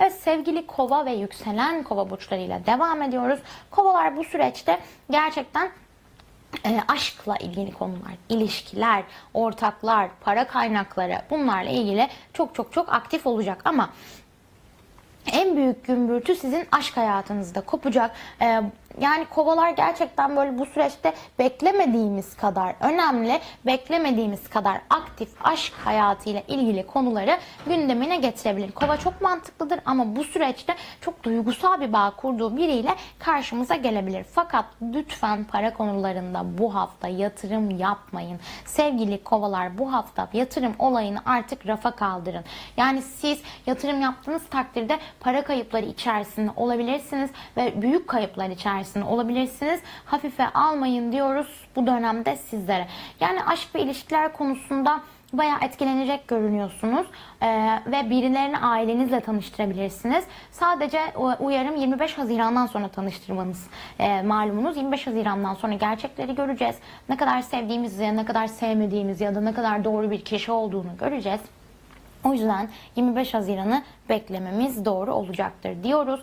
Evet sevgili kova ve yükselen kova burçlarıyla devam ediyoruz. Kovalar bu süreçte gerçekten e, aşkla ilgili konular, ilişkiler, ortaklar, para kaynakları bunlarla ilgili çok çok çok aktif olacak ama en büyük gümbürtü sizin aşk hayatınızda kopacak. Ee, yani kovalar gerçekten böyle bu süreçte beklemediğimiz kadar önemli, beklemediğimiz kadar aktif aşk hayatıyla ilgili konuları gündemine getirebilir. Kova çok mantıklıdır ama bu süreçte çok duygusal bir bağ kurduğu biriyle karşımıza gelebilir. Fakat lütfen para konularında bu hafta yatırım yapmayın. Sevgili kovalar bu hafta yatırım olayını artık rafa kaldırın. Yani siz yatırım yaptığınız takdirde para kayıpları içerisinde olabilirsiniz ve büyük kayıplar içerisinde olabilirsiniz. Hafife almayın diyoruz bu dönemde sizlere. Yani aşk ve ilişkiler konusunda bayağı etkilenecek görünüyorsunuz Ee, ve birilerini ailenizle tanıştırabilirsiniz. Sadece uyarım 25 Haziran'dan sonra tanıştırmanız Ee, malumunuz 25 Haziran'dan sonra gerçekleri göreceğiz. Ne kadar sevdiğimizi, ne kadar sevmediğimizi ya da ne kadar doğru bir kişi olduğunu göreceğiz. O yüzden 25 Haziran'ı beklememiz doğru olacaktır diyoruz.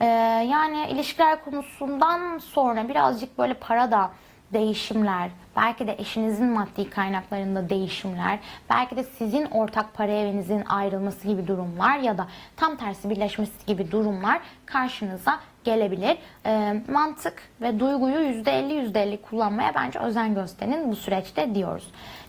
Ee, yani ilişkiler konusundan sonra birazcık böyle para da değişimler, belki de eşinizin maddi kaynaklarında değişimler, belki de sizin ortak para evinizin ayrılması gibi durumlar ya da tam tersi birleşmesi gibi durumlar karşınıza gelebilir. Ee, mantık ve duyguyu %50 %50 kullanmaya bence özen gösterin bu süreçte diyoruz.